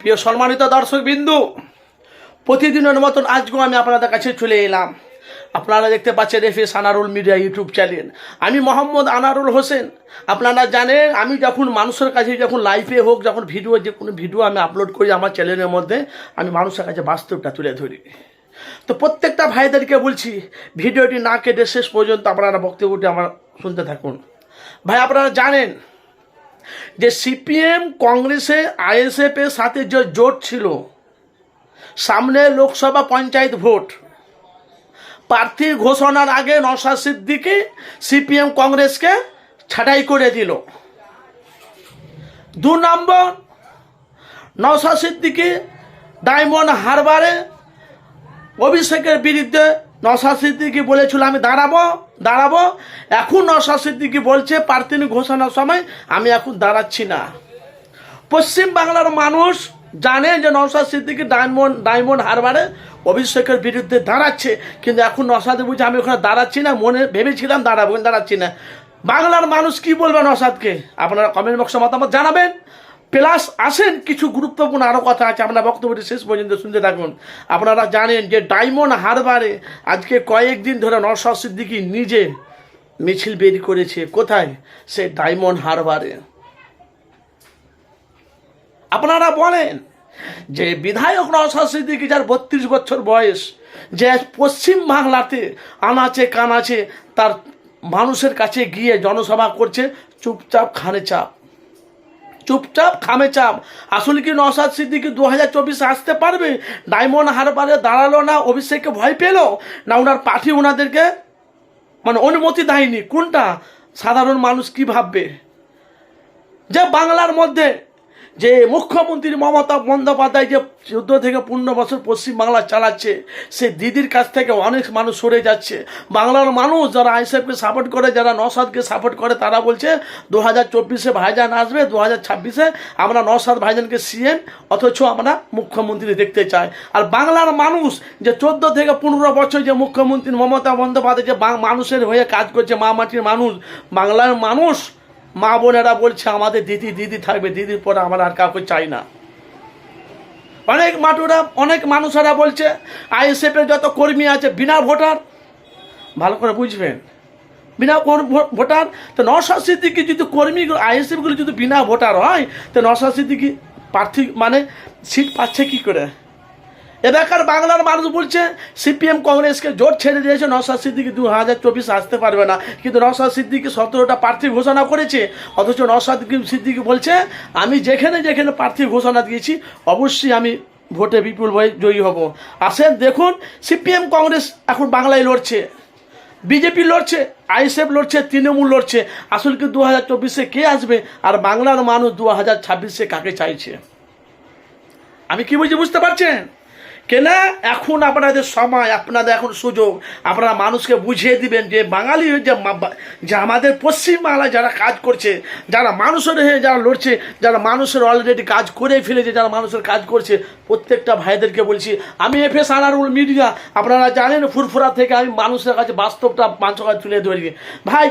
প্রিয় সম্মানিত দর্শক বিন্দু প্রতিদিনের মতন আজকেও আমি আপনাদের কাছে চলে এলাম। আপনারা দেখতে পাচ্ছেন F S Anarul media YouTube channel. আমি মোহাম্মদ আনারুল হোসেন। আপনারা জানেন, আমি যখন মানুষের কাছে যখন লাইভে হোক, যখন ভিডিও যে কোনো ভিডিও আমি আপলোড করি আমার চ্যানেলের মধ্যে, আমি মানুষের কাছে বাস্তবটা তুলে ধরি। তো প্রত্যেকটা ভাইদেরকে বলছি ভিডিওটি না কেটে শেষ পর্যন্ত আপনারা বক্তব্যটি আমার শুনতে থাকুন। ভাই, আপনারা জানেন যে সিপিএম, কংগ্রেসে, আইএসএফ এর সাথে যে জোট ছিল, সামনে লোকসভা পঞ্চায়েত ভোট, প্রার্থী ঘোষণার আগে নশা সিদ্দিকি সিপিএম কংগ্রেসকে ছাঁটাই করে দিল। দু নম্বর নশা সিদ্দিকি ডায়মন্ড হারবারে অভিষেকের বিরুদ্ধে নশা সিদ্দিকি বলেছিল, আমি দাঁড়াবো। দাঁড়াবো। এখন নশা সিদ্দিকি বলছে? প্রার্থী ঘোষণার সময় আমি এখন দাঁড়াচ্ছি না। পশ্চিম বাংলার মানুষ জানে যে নওশাদ সিদ্দিকি ডায়মন্ড ডায়মন্ড হারবারে অভিষেকের বিরুদ্ধে দাঁড়াচ্ছে। কিন্তু এখন নসাদে বুঝে আমি ওখানে দাঁড়াচ্ছি না, মনে ভেবেছিলাম দাঁড়াবো দাঁড়াচ্ছি না। বাংলার মানুষ কি বলবে নসাদকে আপনারা কমেন্ট বক্সে মতামত জানাবেন। প্লাস আসেন কিছু গুরুত্বপূর্ণ আরও কথা আছে আপনার বক্তব্যটি শেষ পর্যন্ত শুনতে থাকুন। আপনারা জানেন যে ডায়মন্ড হারবারে আজকে কয়েকদিন ধরে নওশাদ সিদ্দিকি নিজে মিছিল বের করেছে। কোথায়? সে ডায়মন্ড হারবারে। আপনারা বলেন যে বিধায়ক নওশাদ সিদ্দিকি, যার বত্রিশ বছর বয়স, যে পশ্চিম বাংলাতে আনাচে কানাচে তার মানুষের কাছে গিয়ে জনসভা করছে, চুপচাপ খানে চাপ চুপচাপ খামে চাপ আসলে কি নসাদ সিদ্দিকি দু হাজার চব্বিশে আসতে পারবে? ডায়মন্ড হারবারে দাঁড়াল না, অভিষেককে ভয় পেল? না ওনার পাঠি ওনাদেরকে? মানে অনুমতি দেয়নি। কোনটা? সাধারণ মানুষ কি ভাববে? যে বাংলার মধ্যে যে মুখ্যমন্ত্রী মমতা বন্দ্যোপাধ্যায় যে চোদ্দ থেকে পনেরো বছর পশ্চিমবাংলা চালাচ্ছে, সে দিদির কাছ থেকে অনেক মানুষ সরে যাচ্ছে। বাংলার মানুষ যারা আইসএফকে সাপোর্ট করে, যারা নসাদকে সাপোর্ট করে, তারা বলছে দু হাজার চব্বিশে ভাইজান আসবে দু হাজার ছাব্বিশে আমরা নসাদ ভাইজানকে সিএম অথচ আমরা মুখ্যমন্ত্রী দেখতে চাই। আর বাংলার মানুষ যে চোদ্দ থেকে পনেরো বছর যে মুখ্যমন্ত্রী মমতা বন্দ্যোপাধ্যায় যে মানুষের হয়ে কাজ করছে, মা, মাটির মানুষ, বাংলার মানুষ মা বোনেরা বলছে, আমাদের দিদি দিদি থাকবে, দিদির পরে আমরা আর কাউকে চাই না। অনেক মাটুরা, অনেক মানুষেরা বলছে, আইএসএফের যত কর্মী আছে, বিনা ভোটার। ভালো করে বুঝবেন। বিনা ভোটার? তো নশা সিদ্দিকি যদি কর্মী, আইএসএফগুলো যদি বিনা ভোটার হয়, তো নশা সিদ্দিকি প্রার্থী মানে সিট পাচ্ছে কি করে? এলাকার বাংলার মানুষ বলছে, সিপিএম কংগ্রেসকে জোট ছেড়ে দিয়েছে নসাদ সিদ্দিকি দু হাজার চব্বিশ আসতে পারবে না। কিন্তু নসাদ সিদ্দিকি সতেরোটা প্রার্থী ঘোষণা করেছে, অথচ নসাদ সিদ্দিকি বলছে, আমি যেখানে যেখানে প্রার্থী ঘোষণা দিয়েছি, অবশ্যই আমি ভোটে বিপুল হয়ে জয়ী হব। আসেন দেখুন, সিপিএম কংগ্রেস এখন বাংলায় লড়ছে। বিজেপি লড়ছে, আইএসএফ লড়ছে, তৃণমূল লড়ছে। আসলে কি দু হাজার চব্বিশে কে আসবে আর বাংলার মানুষ দু হাজার ছাব্বিশে কাকে চাইছে? আমি কি বলছি বুঝতে পারছেন? কেনা? এখন আপনাদের সময়, আপনাদের এখন সুযোগ। আপনারা মানুষকে বুঝিয়ে দিবেন যে বাঙালি যে যে আমাদের পশ্চিমবাংলায় যারা কাজ করছে, যারা মানুষের হয়ে যারা লড়ছে, যারা মানুষের অলরেডি কাজ করে ফেলেছে, যারা মানুষের কাজ করছে, প্রত্যেকটা ভাইদেরকে বলছি, আমি এফ এস আনারুল মিডিয়া, আপনারা জানেন ফুরফুরা থেকে আমি মানুষের কাছে বাস্তবটা মানুষের কাছে তুলে ধরি ভাই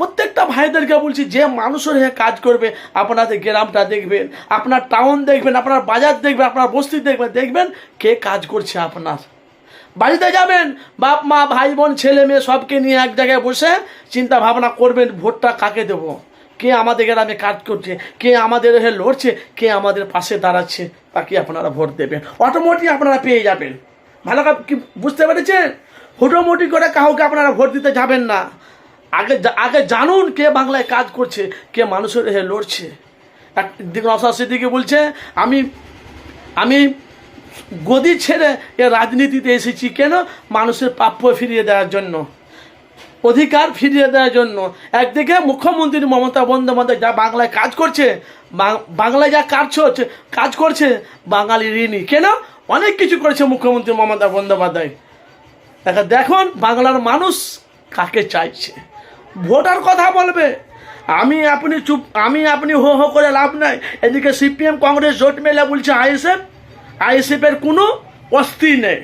প্রত্যেকটা ভাইদেরকে বলছি, যে মানুষের হয়ে কাজ করবে, আপনাদের গ্রামটা দেখবেন, আপনার টাউন দেখবেন, আপনার বাজার দেখবেন, আপনার বস্তি দেখবেন দেখবেন কে কাজ করছে আপনার। বাড়িতে যাবেন, বাপ, মা, ভাই, বোন, ছেলে, মেয়ে সবকে নিয়ে এক জায়গায় বসে চিন্তা ভাবনা করবেন, ভোটটা কাকে দেবো? কে আমাদের গ্রামে কাজ করছে? কে আমাদের হয়ে লড়ছে? কে আমাদের পাশে দাঁড়াচ্ছে? তাকে আপনারা ভোট দেবেন। অটোমেটিক আপনারা পেয়ে যাবেন। ভালো কি, বুঝতে পেরেছেন? হুটোমুটি করে কাউকে আপনারা ভোট দিতে যাবেন না। আগে আগে জানুন কে বাংলায় কাজ করছে, কে মানুষের হয়ে লড়ছে। একদিকে নসাদ সিদ্দিকি বলছে, আমি আমি গদি ছেড়ে এ রাজনীতিতে এসেছি কেন? মানুষের প্রাপ্য ফিরিয়ে দেওয়ার জন্য। অধিকার ফিরিয়ে দেওয়ার জন্য। একদিকে মুখ্যমন্ত্রী মমতা বন্দ্যোপাধ্যায় যা বাংলায় কাজ করছে বাংলায় যা কাজ হচ্ছে, কাজ করছে, বাঙালি ঋণী। কেন? অনেক কিছু করেছে মুখ্যমন্ত্রী মমতা বন্দ্যোপাধ্যায়। দেখা দেখুন বাংলার মানুষ কাকে চাইছে। ভোটার কথা বলবে। আমি আপনি চুপ, আমি আপনি হো হো করে লাভ নাই। এদিকে সিপিএম কংগ্রেস জোট মেলে বলছে, আইএসএফ আইএসএফের কোনো অস্থির নেই।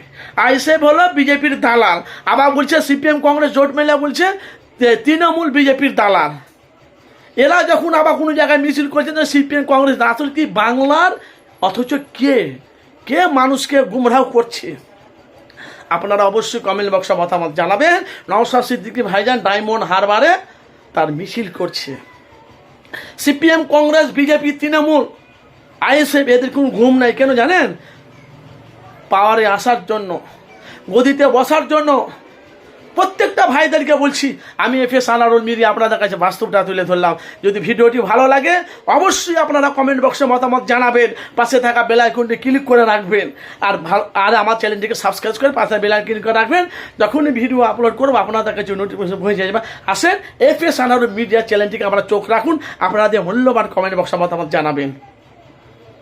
আইএসএফ হলো বিজেপির দালাল। আবার বলছে, সিপিএম কংগ্রেস জোট মেলে বলছে তৃণমূল বিজেপির দালাল। এরা যখন আবার কোনো জায়গায় মিছিল করছে না সিপিএম কংগ্রেস, আসলে কি বাংলার? অথচ কে? কে মানুষকে গুমরাহ করছে? আপনারা অবশ্যই কমেন্ট বক্সে মতামত জানাবেন। নওশাদ সিদ্দিকি ভাইজান ডায়মন্ড হারবারে তার মিছিল করছে। CPM, Congress, BJP, Trinamool, ISF, এদের কোনো ঘুম নাই, কেন জানেন? পাওয়ারে আসার জন্য, গদিতে বসার জন্য প্রত্যেকটা ভাইদেরকে বলছি, আমি এফ এস আনারুল মিরি আপনাদের কাছে বাস্তবটা তুলে ধরলাম। যদি ভিডিওটি ভালো লাগে, অবশ্যই আপনারা কমেন্ট বক্সে মতামত জানাবেন, পাশে থাকা বেল ক্লিক করে রাখবেন, আর ভালো আর আমার চ্যানেলটিকে সাবস্ক্রাইব করে পাশে বেল আইকন ক্লিক করে রাখবেন, যখনই ভিডিও আপলোড করব, আপনাদের কাছে নোটিফিকেশন হয়ে যাবে। আসেন এফ এস আনারুল মিডিয়া চ্যানেলটিকে আপনারা চোখ রাখুন, আপনাদের মূল্যবান কমেন্ট বক্সে মতামত জানাবেন।